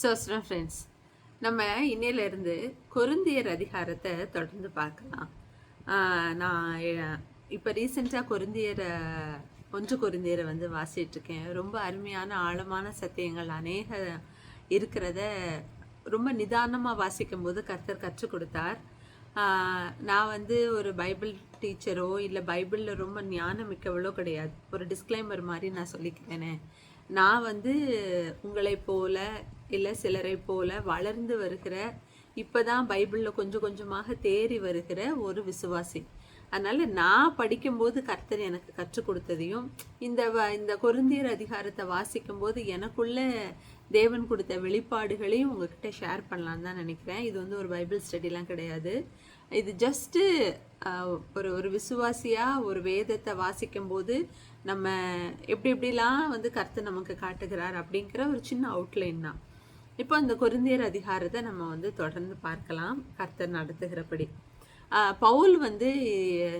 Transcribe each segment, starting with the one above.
சோஸ்ரம் friends நம்ம இன்னையிலேருந்து கொருந்தியர் அதிகாரத்தை தொடர்ந்து பார்க்கலாம். நான் இப்போ ரீசெண்டாக கொருந்தியரை ஒன்று கொருந்தியரை வந்து வாசிட்டுருக்கேன் ரொம்ப அருமையான ஆழமான சத்தியங்கள் அநேக இருக்கிறத ரொம்ப நிதானமாக வாசிக்கும்போது கர்த்தர் கற்றுக் கொடுத்தார். நான் வந்து ஒரு பைபிள் டீச்சரோ இல்லை பைபிளில் ரொம்ப ஞானம் மிக்கவளோ கிடையாது. ஒரு டிஸ்க்ளைமர் மாதிரி நான் சொல்லிக்கிறேனே. நான் வந்து உங்களை போல இல்லை சிலரை போல வளர்ந்து வருகிற இப்போதான் பைபிளில் கொஞ்சம் கொஞ்சமாக தேறி வருகிற ஒரு விசுவாசி. அதனால் நான் படிக்கும்போது கர்த்தர் எனக்கு கற்றுக் கொடுத்ததையும் இந்த வ- இந்த கொருந்தியர் அதிகாரத்தை வாசிக்கும்போது எனக்குள்ள தேவன் கொடுத்த வெளிப்பாடுகளையும் உங்ககிட்ட ஷேர் பண்ணலான்னு தான் நினைக்கிறேன். இது வந்து ஒரு பைபிள் ஸ்டடிலாம் கிடையாது. இது ஜஸ்ட்டு ஒரு ஒரு விசுவாசியாக ஒரு வேதத்தை வாசிக்கும்போது நம்ம எப்படி எப்படிலாம் வந்து கர்த்தர் நமக்கு காட்டுகிறார் அப்படிங்கிற ஒரு சின்ன அவுட்லைன் தான். இப்போ இந்த குருந்தியர் அதிகாரத்தை நம்ம வந்து தொடர்ந்து பார்க்கலாம். கர்த்தர் நடத்துகிறபடி. பவுல் வந்து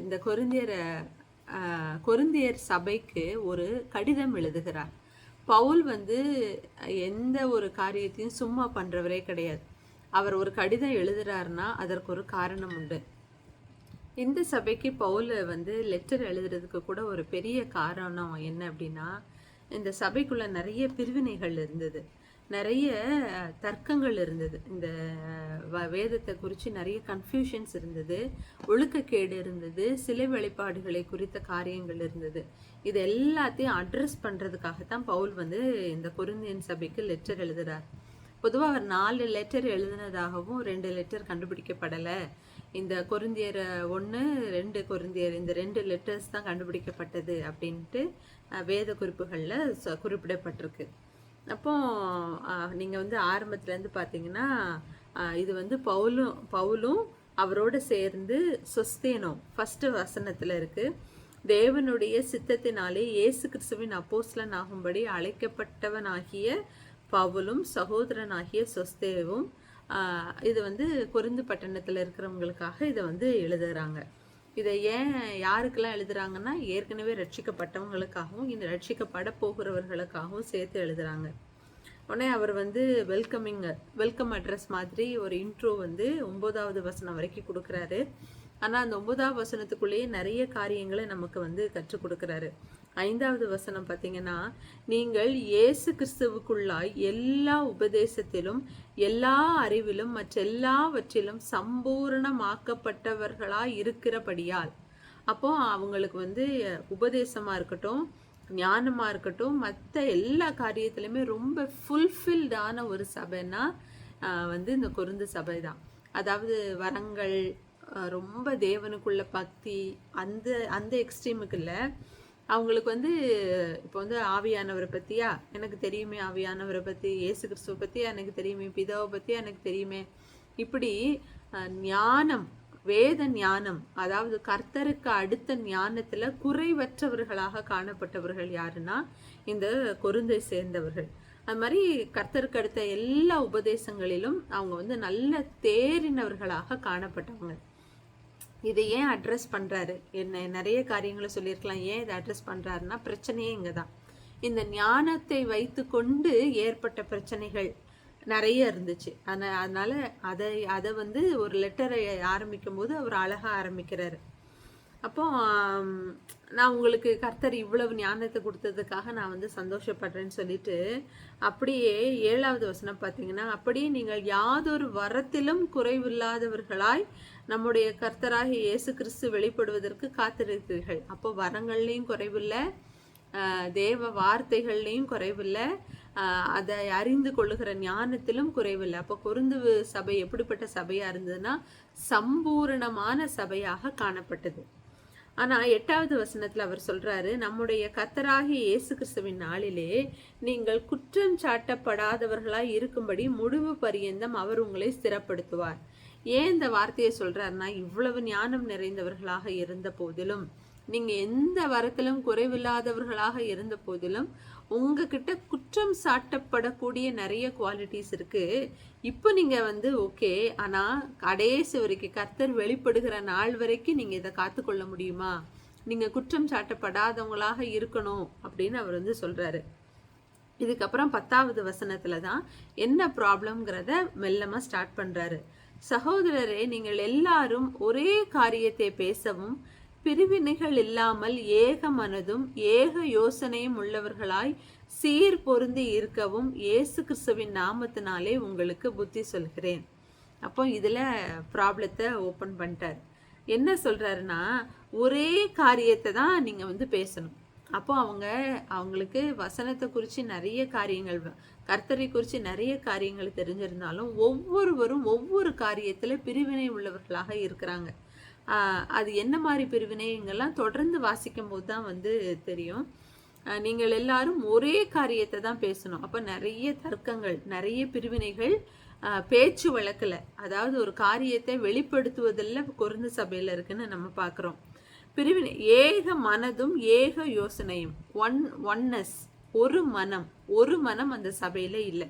இந்த கொரிந்தியர் ஆஹ் சபைக்கு ஒரு கடிதம் எழுதுகிறார். பவுல் வந்து எந்த ஒரு காரியத்தையும் சும்மா பண்ணுறவரே கிடையாது. அவர் ஒரு கடிதம் எழுதுறாருன்னா அதற்கு ஒரு காரணம் உண்டு. இந்த சபைக்கு பவுல் வந்து லெட்டர் எழுதுறதுக்கு கூட ஒரு பெரிய காரணம் என்ன அப்படின்னா இந்த சபைக்குள்ள நிறைய பிரிவினைகள் இருந்தது. நிறைய தர்க்கங்கள் இருந்தது. இந்த வ- வேதத்தை குறித்து நிறைய கன்ஃபியூஷன்ஸ் இருந்தது. ஒழுக்கக்கேடு இருந்தது. சிலை வழிபாடுகளை குறித்த காரியங்கள் இருந்தது. இது எல்லாத்தையும் அட்ரஸ் பண்ணுறதுக்காகத்தான் பவுல் வந்து இந்த கொருந்தியன் சபைக்கு லெட்டர் எழுதுறார். பொதுவாக அவர் நாலு லெட்டர் எழுதினதாகவும் ரெண்டு லெட்டர் கண்டுபிடிக்கப்படலை. இந்த கொருந்தியர் ஒன்று ரெண்டு கொருந்தியர் இந்த ரெண்டு லெட்டர்ஸ் தான் கண்டுபிடிக்கப்பட்டது அப்படின்ட்டு வேத குறிப்புகளில் குறிப்பிடப்பட்டிருக்கு. அப்போ நீங்கள் வந்து ஆரம்பத்துலேருந்து பார்த்தீங்கன்னா இது வந்து பவுலும் பவுலும் அவரோட சேர்ந்து சொஸ்தேனோ ஃபஸ்ட்டு வசனத்தில் இருக்குது தேவனுடைய சித்தத்தினாலே இயேசு கிறிஸ்துவின் அப்போஸ்லன் ஆகும்படி அழைக்கப்பட்டவனாகிய பவுலும் சகோதரனாகிய சொஸ்தேவும் இது வந்து குறிந்து பட்டணத்தில் இருக்கிறவங்களுக்காக இதை வந்து எழுதுகிறாங்க இதை ஏன் யாருக்கெல்லாம் எழுதுறாங்கன்னா ஏற்கனவே ரட்சிக்கப்பட்டவங்களுக்காகவும் இந்த ரட்சிக்கப்பட போகிறவர்களுக்காகவும் சேர்த்து எழுதுறாங்க. உடனே அவர் வந்து வெல்கமிங் வெல்கம் அட்ரஸ் மாதிரி ஒரு இன்ட்ரோ வந்து ஒம்பதாவது வசனம் வரைக்கும் கொடுக்குறாரு. ஆனால் அந்த ஒன்பதாவது வசனத்துக்குள்ளேயே நிறைய காரியங்களை நமக்கு வந்து கற்றுக் கொடுக்குறாரு. ஐந்தாவது வசனம் பார்த்தீங்கன்னா நீங்கள் இயேசு கிறிஸ்துவுக்குள்ளாய் எல்லா உபதேசத்திலும் எல்லா அறிவிலும் மற்றெல்லாவற்றிலும் சம்பூரணமாக்கப்பட்டவர்களாக இருக்கிறபடியால். அப்போ அவங்களுக்கு வந்து உபதேசமாக இருக்கட்டும் ஞானமாக இருக்கட்டும் மற்ற எல்லா காரியத்திலையுமே ரொம்ப ஃபுல்ஃபில்டான ஒரு சபைன்னா வந்து இந்த குருந்து சபை தான். அதாவது வரங்கள் ரொம்ப தேவனுக்குள்ள பக்தி அந்த அந்த எக்ஸ்ட்ரீமுக்கு இல்லை. அவங்களுக்கு வந்து இப்போ வந்து ஆவியானவரை பற்றியா எனக்கு தெரியுமே ஆவியானவரை பற்றி இயேசு கிறிஸ்துவை பற்றி எனக்கு தெரியுமே பிதாவை பற்றி எனக்கு தெரியுமே. இப்படி ஞானம் வேத ஞானம் அதாவது கர்த்தருக்கு அடுத்த ஞானத்தில் குறைவற்றவர்களாக காணப்பட்டவர்கள் யாருன்னா இந்த கொருந்தை சேர்ந்தவர்கள். அது மாதிரி கர்த்தருக்கு அடுத்த எல்லா உபதேசங்களிலும் அவங்க வந்து நல்ல தேறினவர்களாக காணப்பட்டவங்க. இதை ஏன் அட்ரஸ் பண்ணுறாரு என்ன நிறைய காரியங்களை சொல்லியிருக்கலாம். ஏன் இதை அட்ரஸ் பண்ணுறாருன்னா பிரச்சனையே இங்கே தான் இந்த ஞானத்தை வைத்து கொண்டு ஏற்பட்ட பிரச்சனைகள் நிறைய இருந்துச்சு. அதனால் அதனால் அதை அதை வந்து ஒரு லெட்டரை ஆரம்பிக்கும் போது அவர் அழகாக ஆரம்பிக்கிறாரு. அப்போ நான் உங்களுக்கு கர்த்தர் இவ்வளவு ஞானத்தை கொடுத்ததுக்காக நான் வந்து சந்தோஷப்படுறேன்னு சொல்லிட்டு அப்படியே ஏழாவது வசனம் பார்த்தீங்கன்னா அப்படியே நீங்கள் யாதொரு வரத்திலும் குறைவில்லாதவர்களாய் நம்முடைய கர்த்தராக இயேசு கிறிஸ்து வெளிப்படுவதற்கு காத்திருக்கிறீர்கள். அப்போ வரங்கள்லேயும் குறைவில்லை தேவ வார்த்தைகள்லையும் குறைவில்லை அதை அறிந்து கொள்ளுகிற ஞானத்திலும் குறைவில்லை. அப்போ குருந்து சபை எப்படிப்பட்ட சபையாக இருந்ததுன்னா சம்பூரணமான சபையாக காணப்பட்டது. ஆனால் எட்டாவது வசனத்தில் அவர் சொல்கிறாரு நம்முடைய கத்தராகிய இயேசு கிறிஸ்துவின் நாளிலே நீங்கள் குற்றம் சாட்டப்படாதவர்களாக இருக்கும்படி முடிவு பரியந்தம் அவர் உங்களை ஸ்திரப்படுத்துவார். ஏன் இந்த வார்த்தையை சொல்கிறாருன்னா இவ்வளவு ஞானம் நிறைந்தவர்களாக இருந்த போதிலும் நீங்க எந்த வரத்திலும் குறைவில்லாதவர்களாக இருந்த போதிலும் உங்ககிட்ட குற்றம் சாட்டப்படக்கூடிய நிறைய குவாலிட்டிஸ் இருக்கு. இப்போ நீங்க வந்து ஓகே ஆனா கடைசி வரைக்கும் கர்த்தர் வெளிப்படுகிற நாள் வரைக்கும் நீங்க இதை காத்துக்கொள்ள முடியுமா? நீங்க குற்றம் சாட்டப்படாதவங்களாக இருக்கணும் அப்படின்னு அவர் வந்து சொல்றாரு. இதுக்கப்புறம் பத்தாவது வசனத்துல தான் என்ன ப்ராப்ளம்ங்கிறத மெல்லமா ஸ்டார்ட் பண்றாரு. சகோதரரே நீங்கள் எல்லாரும் ஒரே காரியத்தை பேசவும் பிரிவினைகள் இல்லாமல் ஏக மனதும் ஏக யோசனையும் உள்ளவர்களாய் சீர் பொருந்தி இருக்கவும் இயேசு கிறிஸ்துவின் நாமத்தினாலே உங்களுக்கு புத்தி சொல்கிறேன். அப்போ இதில் ப்ராப்ளத்தை ஓப்பன் பண்ணிட்டார். என்ன சொல்கிறாருன்னா ஒரே காரியத்தை தான் நீங்கள் வந்து பேசணும். அப்போ அவங்க அவங்களுக்கு வசனத்தை குறித்து நிறைய காரியங்கள் கர்த்தரை குறித்து நிறைய காரியங்கள் தெரிஞ்சிருந்தாலும் ஒவ்வொருவரும் ஒவ்வொரு காரியத்தில் பிரிவினை உள்ளவர்களாக இருக்கிறாங்க. அது என்ன மாதிரி பிரிவினைங்கெல்லாம் தொடர்ந்து வாசிக்கும் போது தான் வந்து தெரியும். நீங்கள் எல்லாரும் ஒரே காரியத்தை தான் பேசணும். அப்போ நிறைய தர்க்கங்கள் நிறைய பிரிவினைகள் ஆஹ் பேச்சு வழக்கில் அதாவது ஒரு காரியத்தை வெளிப்படுத்துவதில் குறைந்த சபையில் இருக்குன்னு நம்ம பார்க்குறோம். பிரிவினை ஏக மனதும் ஏக யோசனையும் ஒன் ஒன்னஸ் ஒரு மனம் ஒரு மனம் அந்த சபையில இல்லை.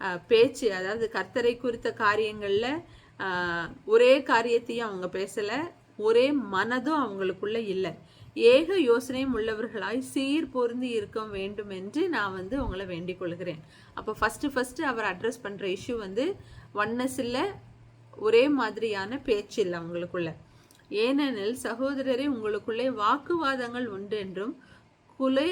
ஆஹ் பேச்சு அதாவது கர்த்தரை குறித்த காரியங்கள்ல ஒரே காரியத்தையும் அவங்க பேசல. ஒரே மனதும் அவங்களுக்குள்ள இல்லை. ஏக யோசனையும் உள்ளவர்களாய் சீர் பொருந்தி இருக்க வேண்டும் என்று நான் வந்து உங்களை வேண்டிக் கொள்கிறேன். அப்போ ஃபஸ்ட்டு ஃபஸ்ட்டு அவர் அட்ரஸ் பண்ணுற இஷ்யூ வந்து ஒன்னஸ் இல்லை ஒரே மாதிரியான பேச்சு இல்லை அவங்களுக்குள்ள. ஏனெனில் சகோதரரே உங்களுக்குள்ளே வாக்குவாதங்கள் உண்டு என்றும் குலே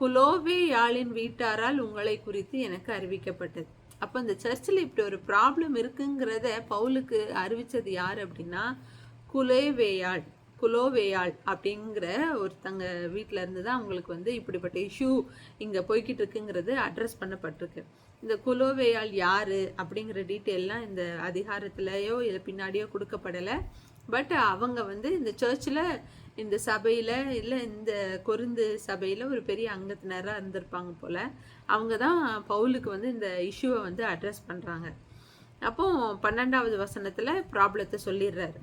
குலோவே யாழின் வீட்டாரால் உங்களை குறித்து எனக்கு அறிவிக்கப்பட்டது. அப்போ இந்த சர்ச்சில் இப்படி ஒரு ப்ராப்ளம் இருக்குங்கிறத பவுலுக்கு அறிவித்தது யார் அப்படின்னா குலேவேயாள் குலோவேயாள் அப்படிங்கிற ஒருத்தங்க வீட்டில் இருந்து தான் அவங்களுக்கு வந்து இப்படிப்பட்ட இஷ்யூ இங்கே போய்கிட்டு இருக்குங்கிறது அட்ரஸ் பண்ணப்பட்டிருக்கு. இந்த குலோவேயாள் யார் அப்படிங்கிற டீட்டெயில்லாம் இந்த அதிகாரத்திலேயோ இல்லை பின்னாடியோ கொடுக்கப்படலை. பட் அவங்க வந்து இந்த சர்ச்சில் இந்த சபையில் இல்லை இந்த கொருந்து சபையில் ஒரு பெரிய அங்கத்தினராக இருந்திருப்பாங்க போல். அவங்க தான் பவுலுக்கு வந்து இந்த இஷ்யூவை வந்து அட்ரஸ் பண்ணுறாங்க அப்போ பன்னெண்டாவது வசனத்தில் ப்ராப்ளத்தை சொல்லிடுறாரு.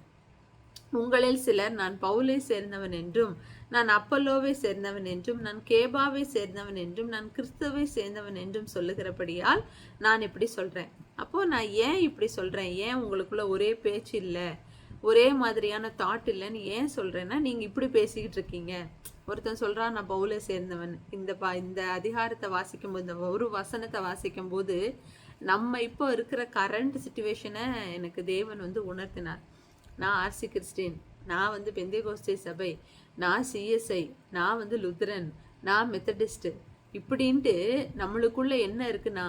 உங்களில் சிலர் நான் பவுலை சேர்ந்தவன் என்றும் நான் அப்பல்லோவை சேர்ந்தவன் என்றும் நான் கேபாவை சேர்ந்தவன் என்றும் நான் கிறிஸ்துவை சேர்ந்தவன் என்றும் சொல்லுகிறபடியால் நான் இப்படி சொல்கிறேன் அப்போது நான் ஏன் இப்படி சொல்கிறேன் ஏன் உங்களுக்குள்ள ஒரே பேச்சு இல்லை? ஒரே மாதிரியான தாட் இல்லைன்னு ஏன் சொல்கிறேன்னா நீங்கள் இப்படி பேசிக்கிட்டு இருக்கீங்க. ஒருத்தன் சொல்கிறான் நான் பவுலை சேர்ந்தவன். இந்த பா இந்த அதிகாரத்தை வாசிக்கும் போது இந்த ஒரு வசனத்தை வாசிக்கும் போது நம்ம இப்போ இருக்கிற கரண்ட் சுச்சுவேஷனை எனக்கு தேவன் வந்து உணர்த்தினார். நான் ஆர்சி கிறிஸ்டின் நான் வந்து பெந்தேகோஸ்டே சபை நான் சிஎஸ்ஐ நான் வந்து லுத்ரன் நான் மெத்தடிஸ்ட். இப்படின்ட்டு நம்மளுக்குள்ள என்ன இருக்குன்னா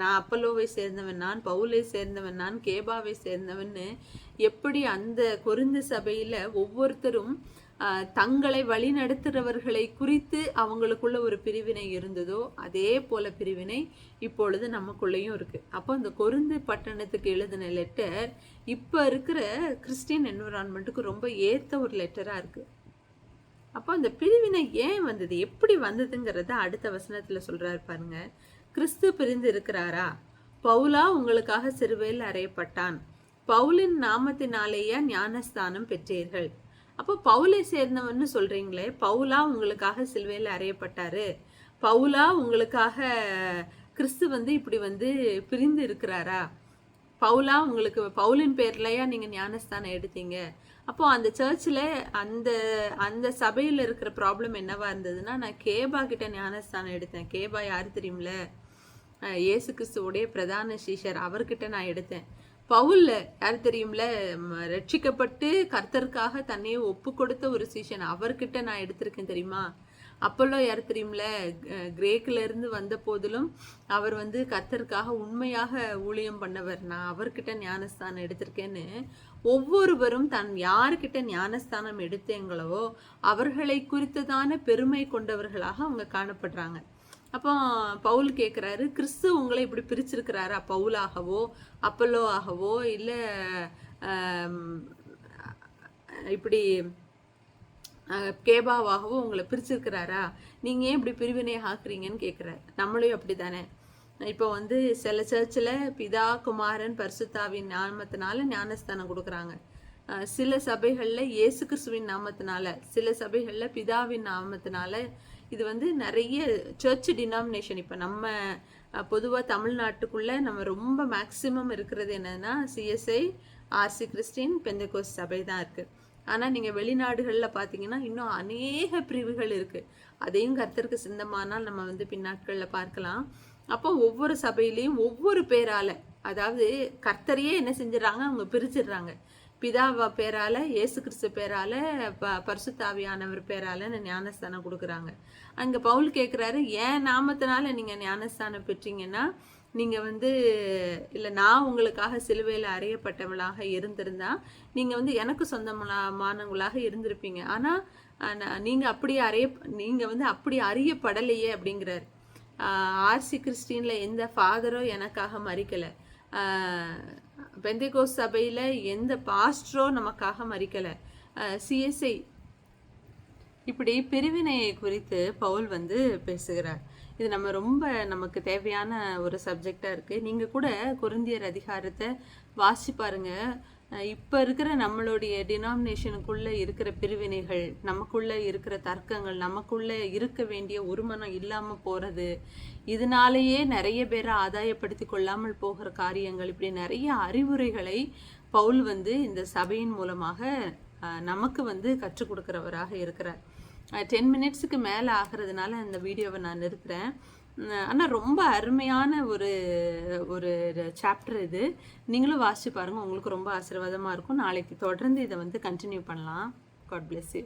நான் அப்பல்லோவை சேர்ந்தவன் நான் பவுலை சேர்ந்தவன் நான் கேபாவை சேர்ந்தவன்னு எப்படி அந்த கொருந்து சபையில ஒவ்வொருத்தரும் தங்களை வழிநடத்துறவர்களை குறித்து அவங்களுக்குள்ள ஒரு பிரிவினை இருந்ததோ அதே போல பிரிவினை இப்பொழுது நமக்குள்ளேயும் இருக்கு. அப்போ அந்த கொருந்து பட்டணத்துக்கு எழுதின லெட்டர் இப்போ இருக்கிற கிறிஸ்டின் என்விரான்மெண்ட்டுக்கு ரொம்ப ஏத்த ஒரு லெட்டராக இருக்கு. அப்போ அந்த பிரிவினை ஏன் வந்தது? எப்படி வந்ததுங்கிறத அடுத்த வசனத்தில் சொல்றாரு பாருங்க. கிறிஸ்து பிரிந்து இருக்கிறாரா பவுலா உங்களுக்காக சிறுவையில் அறையப்பட்டான். பவுலின் நாமத்தினாலேயே ஞானஸ்தானம் பெற்றீர்கள். அப்போ பவுலை சேர்ந்தவன்னு சொல்றீங்களே பவுலா உங்களுக்காக சிலுவையில் அறையப்பட்டாரு. பவுலா உங்களுக்காக கிறிஸ்து வந்து இப்படி வந்து பிரிந்து இருக்கிறாரா? பவுலா உங்களுக்கு பவுலின் பேர்லயா நீங்க ஞானஸ்தானம் எடுத்தீங்க? அப்போ அந்த சர்ச்சில் அந்த அந்த சபையில் இருக்கிற ப்ராப்ளம் என்னவா இருந்ததுன்னா நான் கேபா கிட்ட ஞானஸ்தானம் எடுத்தேன். கேபா யார் தெரியும்ல? இயேசு கிறிஸ்துவோடைய பிரதான சீஷர் அவர்கிட்ட நான் எடுத்தேன். பவுல்ல யார் தெரியும்ல ரட்சிக்கப்பட்டு கர்த்தருக்காக தன்னையே ஒப்பு கொடுத்த ஒரு சீஷன். அவர்கிட்ட நான் எடுத்திருக்கேன் தெரியுமா? அப்பல்லோ யார் தெரியும்ல அஹ் இருந்து வந்த போதிலும் அவர் வந்து கர்த்தருக்காக உண்மையாக ஊழியம் பண்ணவர். நான் அவர்கிட்ட ஞானஸ்தானம் எடுத்திருக்கேன்னு. ஒவ்வொருவரும் தன் யார்கிட்ட ஞானஸ்தானம் எடுத்தேங்களோ அவர்களை குறித்ததான பெருமை கொண்டவர்களாக அவங்க காணப்படுறாங்க. அப்போ பவுல் கேட்குறாரு கிறிஸ்து உங்களை இப்படி பிரிச்சிருக்கிறாரா? பவுலாகவோ அப்பல்லோ ஆகவோ இல்லை இப்படி கேபாவாகவோ உங்களை பிரிச்சிருக்கிறாரா? நீங்கள் ஏன் இப்படி பிரிவினை ஆக்குறீங்கன்னு கேட்குறாரு நம்மளையும் அப்படி தானே இப்போ வந்து சில சர்ச்சில் பிதா குமாரன் பரிசுத்தாவின் நாமத்தினால ஞானஸ்தானம் கொடுக்குறாங்க. சில சபைகளில் இயேசு கிறிஸ்துவின் நாமத்தினால சில சபைகளில் பிதாவின் நாமத்தினால இது வந்து நிறைய சர்ச் டினாமினேஷன் இப்போ நம்ம பொதுவாக தமிழ்நாட்டுக்குள்ளே நம்ம ரொம்ப மேக்சிமம் இருக்கிறது என்னன்னா சிஎஸ்ஐ ஆர்சி கிறிஸ்டின் பெந்தகோஸ் சபை தான் இருக்குது ஆனால் நீங்கள் வெளிநாடுகளில் பார்த்தீங்கன்னா இன்னும் அநேக பிரிவுகள் இருக்குது அதையும் கர்த்தருக்கு சிந்தமானால் நம்ம வந்து பின்னாட்களில் பார்க்கலாம். அப்போ ஒவ்வொரு சபையிலையும் ஒவ்வொரு பேரால் அதாவது கர்த்தரையே என்ன செஞ்சிடறாங்க? அவங்க பிரிச்சிடுறாங்க. பிதாவா பேரால இயேசு கிறிஸ்து பேரால ப பரிசுத்தாவியானவர் பேரால ஞானஸ்தானம் கொடுக்குறாங்க. அங்கே பவுல் கேட்குறாரு ஏன் நாமத்தினால நீங்கள் ஞானஸ்தானம் பெற்றீங்கன்னா நீங்கள் வந்து இல்லை நான் உங்களுக்காக சிலுவையில் அறையப்பட்டவளாக இருந்திருந்தா நீங்கள் வந்து எனக்கு சொந்தமானவங்களாக இருந்திருப்பீங்க. ஆனால் நீங்கள் அப்படி அறிய நீங்கள் வந்து அப்படி அறியப்படலையே அப்படிங்கிறார். ஆர்சி கிறிஸ்டினில் எந்த ஃபாதரோ எனக்காக மறிக்கலை. பெந்தைகோ சபையில் எந்த பாஸ்டரோ நமக்காக மறிக்கலை. சிஎஸ்ஐ. இப்படி பிரிவினையை குறித்து பவுல் வந்து பேசுகிறார். இது நம்ம ரொம்ப நமக்கு தேவையான ஒரு சப்ஜெக்டாக இருக்குது நீங்கள் கூட குருந்தியர் அதிகாரத்தை வாசி பாருங்க. இப்போ இருக்கிற நம்மளுடைய டினாமினேஷனுக்குள்ளே இருக்கிற பிரிவினைகள் நமக்குள்ளே இருக்கிற தர்க்கங்கள் நமக்குள்ளே இருக்க வேண்டிய ஒருமனம் இல்லாமல் போகிறது இதனாலேயே நிறைய பேரை ஆதாயப்படுத்தி கொள்ளாமல் போகிற காரியங்கள் இப்படி நிறைய அறிவுரைகளை பவுல் வந்து இந்த சபையின் மூலமாக நமக்கு வந்து கற்றுக் கொடுக்குறவராக இருக்கிறார். டென் மினிட்ஸுக்கு மேலே ஆகிறதுனால இந்த வீடியோவை நான் நிறுத்துகிறேன் ஆனால் ரொம்ப அருமையான ஒரு ஒரு சாப்டர் இது. நீங்களும் வாசிச்சு பாருங்கள் உங்களுக்கு ரொம்ப ஆசீர்வாதமாக இருக்கும். நாளைக்கு தொடர்ந்து இதை வந்து கண்டினியூ பண்ணலாம். God bless you